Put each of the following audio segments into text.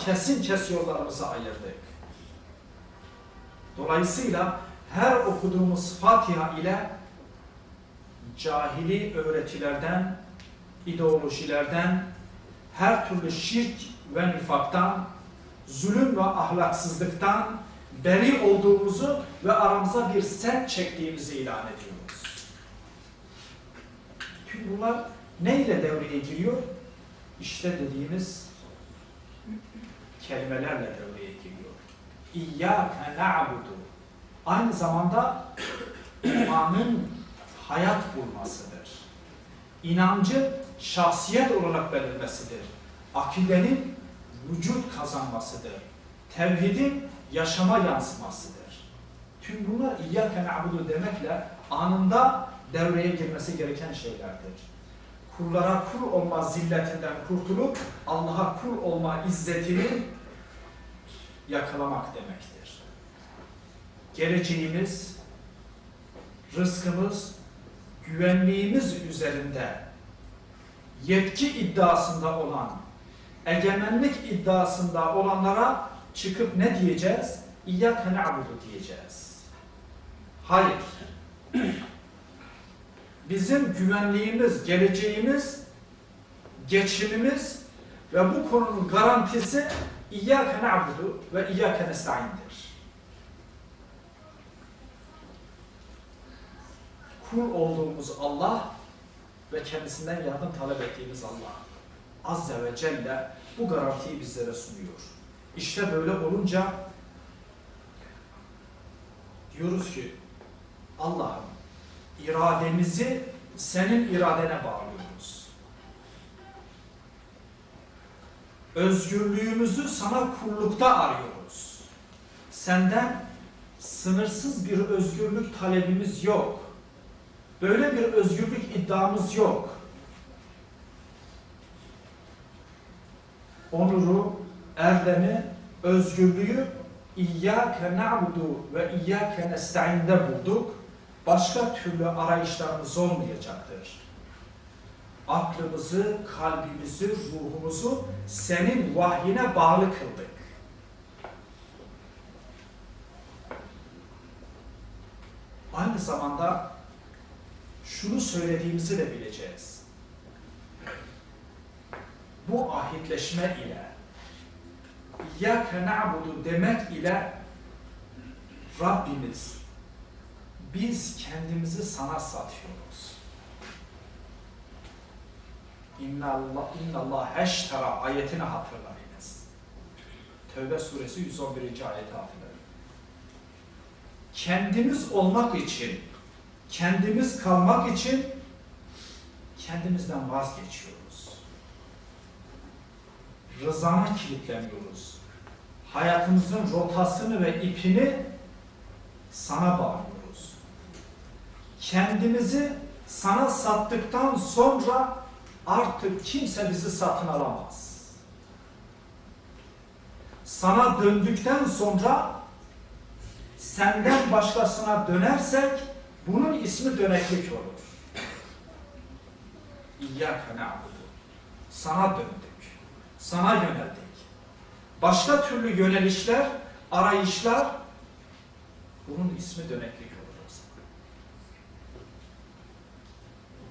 kesin kes yollarımızı ayırdık. Dolayısıyla her okuduğumuz Fatiha ile cahili öğretilerden, ideolojilerden, her türlü şirk ve nifaktan, zulüm ve ahlaksızlıktan beri olduğumuzu ve aramıza bir set çektiğimizi ilan ediyoruz. Tüm bunlar neyle devreye giriyor? İşte dediğimiz kelimelerle devreye giriyor. İyyâke na'budu. Aynı zamanda imanın hayat bulmasıdır. İnancı şahsiyet olarak belirmesidir. Akidenin vücut kazanmasıdır. Tevhidin yaşama yansımasıdır. Tüm bunlar İyyâke na'budu demekle anında devreye girmesi gereken şeylerdir. Kullara kul olma zilletinden kurtulup Allah'a kul olma izzetini yakalamak demektir. Geleceğimiz, rızkımız, güvenliğimiz üzerinde yetki iddiasında olan, egemenlik iddiasında olanlara çıkıp ne diyeceğiz? İyyâke na'budu diyeceğiz. Hayır. Bizim güvenliğimiz, geleceğimiz, geçimimiz ve bu konunun garantisi İyyâke na'budu ve İyyâke nesta'indir. Kul olduğumuz Allah ve kendisinden yardım talep ettiğimiz Allah Azze ve Celle bu garantiyi bizlere sunuyor. İşte böyle olunca diyoruz ki Allah'ım irademizi senin iradene bağlıyoruz. Özgürlüğümüzü sana kullukta arıyoruz. Senden sınırsız bir özgürlük talebimiz yok. Böyle bir özgürlük iddiamız yok. Onuru, erdemi, özgürlüğü İyyâke na'budu ve İyyâke nesta'inde bulduk. Başka türlü arayışlarımız olmayacaktır. Aklımızı, kalbimizi, ruhumuzu senin vahyine bağlı kıldık. Aynı zamanda şunu söylediğimizi de bileceğiz. Bu ahitleşme ile İyyâke na'budu demek ile Rabbimiz biz kendimizi sana satıyoruz. İnna Allah inna Allah heştera ayetini hatırlayınız. Tövbe suresi 111. ayeti hatırlayın. Kendimiz olmak için, kendimiz kalmak için kendimizden vazgeçiyoruz. Rızana kilitleniyoruz. Hayatımızın rotasını ve ipini sana bağlıyoruz. Kendimizi sana sattıktan sonra artık kimse bizi satın alamaz. Sana döndükten sonra senden başkasına dönersek bunun ismi döneklik olur. İyyâke na'budu. Sana döndük. Sana yöneldik. Başka türlü yönelişler, arayışlar bunun ismi döneklik olur.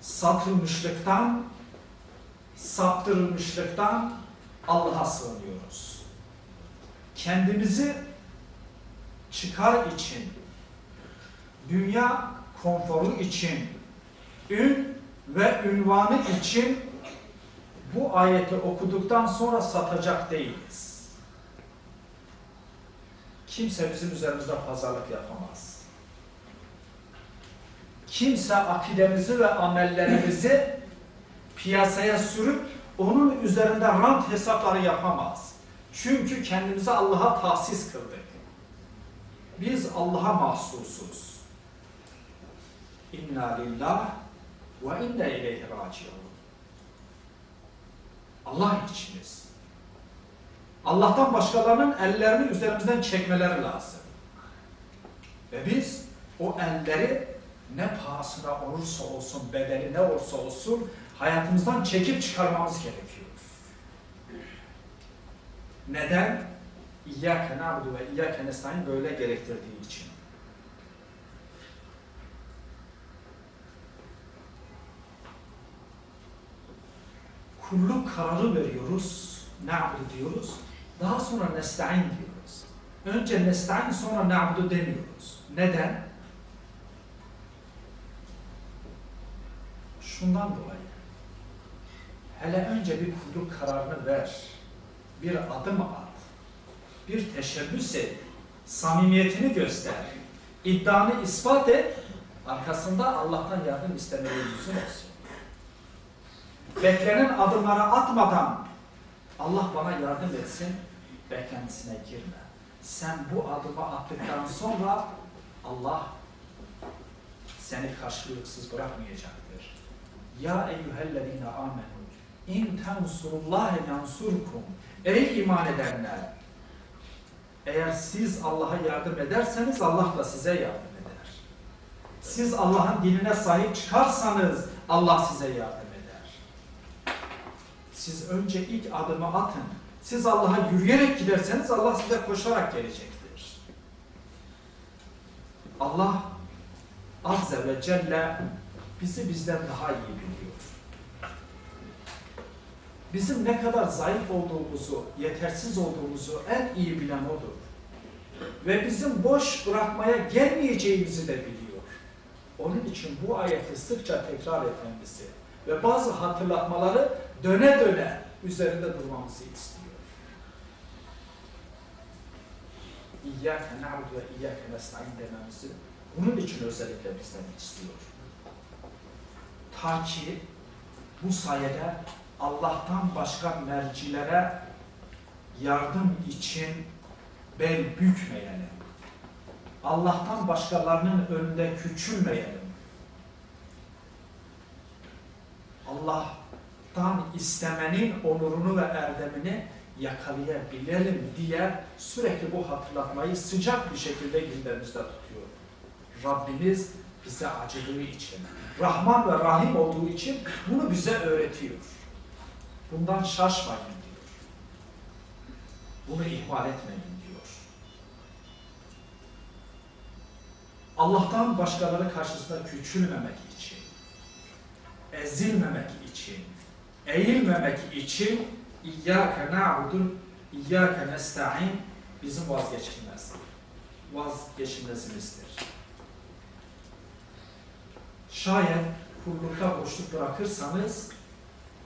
Satılmışlıktan, saptırılmışlıktan Allah'a sığınıyoruz. Kendimizi çıkar için, dünya konforu için, ün ve ünvanı için bu ayeti okuduktan sonra satacak değiliz. Kimse bizim üzerimizde pazarlık yapamaz. Kimse akidemizi ve amellerimizi piyasaya sürüp onun üzerinde rant hesapları yapamaz. Çünkü kendimizi Allah'a tahsis kıldık. Biz Allah'a mahsusuz. İnna lillah ve inna ileyhi raciun. Allah içiniz. Allah'tan başkalarının ellerini üzerimizden çekmeleri lazım. Ve biz o elleri ne pahasına olursa olsun, bedeli ne olursa olsun hayatımızdan çekip çıkarmamız gerekiyor. Neden? İyyâke na'budu ve iyyâke nestaîn böyle gerektirdiği için. Kulluk kararı veriyoruz, na'budu diyoruz. Daha sonra nesta'in diyoruz. Önce nesta'in sonra na'budu demiyoruz. Neden? Şundan dolayı. Hele önce bir kulluk kararını ver. Bir adım at. Bir teşebbüs et. Samimiyetini göster. İddianı ispat et. Arkasında Allah'tan yardım istemeye lüzum olsun. Beklenen adımları atmadan Allah bana yardım etsin beklentisine girme. Sen bu adımı attıktan sonra Allah seni karşılıksız bırakmayacaktır. Ya eyyühellezine amenu in tensurullahi yansurkum Ey iman edenler! Eğer siz Allah'a yardım ederseniz Allah da size yardım eder. Siz Allah'ın dinine sahip çıkarsanız Allah size yardım eder. Siz önce ilk adımı atın. Siz Allah'a yürüyerek giderseniz Allah size koşarak gelecektir. Allah Azze ve Celle bizi bizden daha iyi biliyor. Bizim ne kadar zayıf olduğumuzu, yetersiz olduğumuzu en iyi bilen O'dur. Ve bizim boş bırakmaya gelmeyeceğimizi de biliyor. Onun için bu ayeti sıkça tekrar etmemizi ve bazı hatırlatmaları döne döne üzerinde durmamızı istiyor. İyyâke na'budu ve iyyâke nesta'in dememizi bunun için özellikle bizden istiyor. Ta ki bu sayede Allah'tan başka mercilere yardım için bel bükmeyelim. Allah'tan başkalarının önünde küçülmeyelim. Allah'tan istemenin onurunu ve erdemini yakalayabilelim diye sürekli bu hatırlatmayı sıcak bir şekilde gündemimizde tutuyor. Rabbimiz bize acıdığı için, Rahman ve Rahim olduğu için bunu bize öğretiyor. Bundan şaşmayın diyor. Bunu ihmal etmeyin diyor. Allah'tan başkaları karşısında küçülmemek için, ezilmemek için, eğilmemek için İyyâke na'budu, İyyâke nesta'in bizim vazgeçilmez. Vazgeçilmezimizdir. Şayet kullukta boşluk bırakırsanız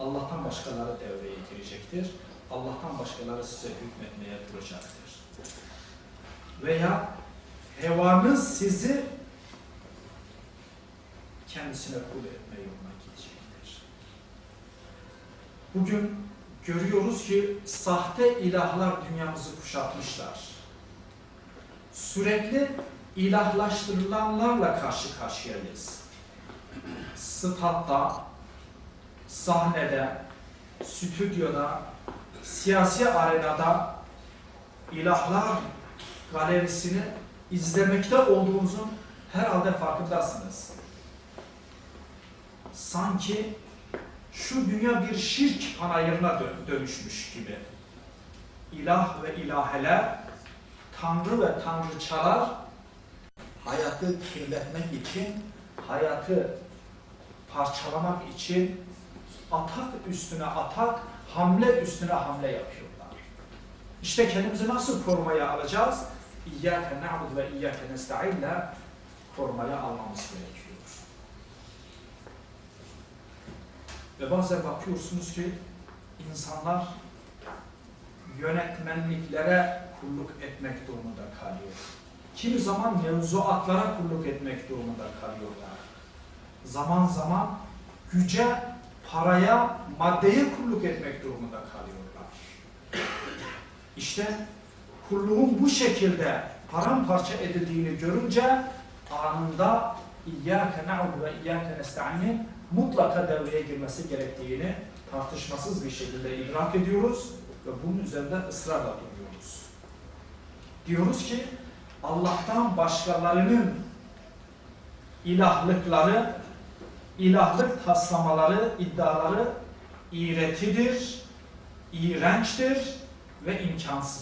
Allah'tan başkaları devreye girecektir. Allah'tan başkaları size hükmetmeye duracaktır. Veya hevanız sizi kendisine kul etme yoluna gidecektir. Bugün görüyoruz ki sahte ilahlar dünyamızı kuşatmışlar. Sürekli ilahlaştırılanlarla karşı karşıyayız. Statta, sahnede, stüdyoda, siyasi arenada ilahlar galerisini izlemekte olduğunuzun herhalde farkındasınız. Sanki şu dünya bir şirk panayırına dö- dönüşmüş gibi. İlah ve ilaheler, tanrı ve tanrıçalar hayatı kirletmek için, hayatı parçalamak için atak üstüne atak, hamle üstüne hamle yapıyorlar. İşte kendimizi nasıl korumaya alacağız? İyyâke na'budu ve iyyâke nesta'inle korumaya almamız gerekiyor. Ve bazen bakıyorsunuz ki insanlar yönetmenliklere kulluk etmek durumunda kalıyor. Kimi zaman mevzuatlara kulluk etmek durumunda kalıyorlar. Zaman zaman güce, paraya, maddeye kulluk etmek durumunda kalıyorlar. İşte kulluğun bu şekilde paramparça edildiğini görünce anında İyyâke na'budu ve İyyâke nesta'inin mutlaka devreye girmesi gerektiğini tartışmasız bir şekilde idrak ediyoruz ve bunun üzerinde ısrarla duruyoruz. Diyoruz ki Allah'tan başkalarının ilahlıkları, ilahlık taslamaları, iddiaları iğretidir, iğrençtir, ve imkansız.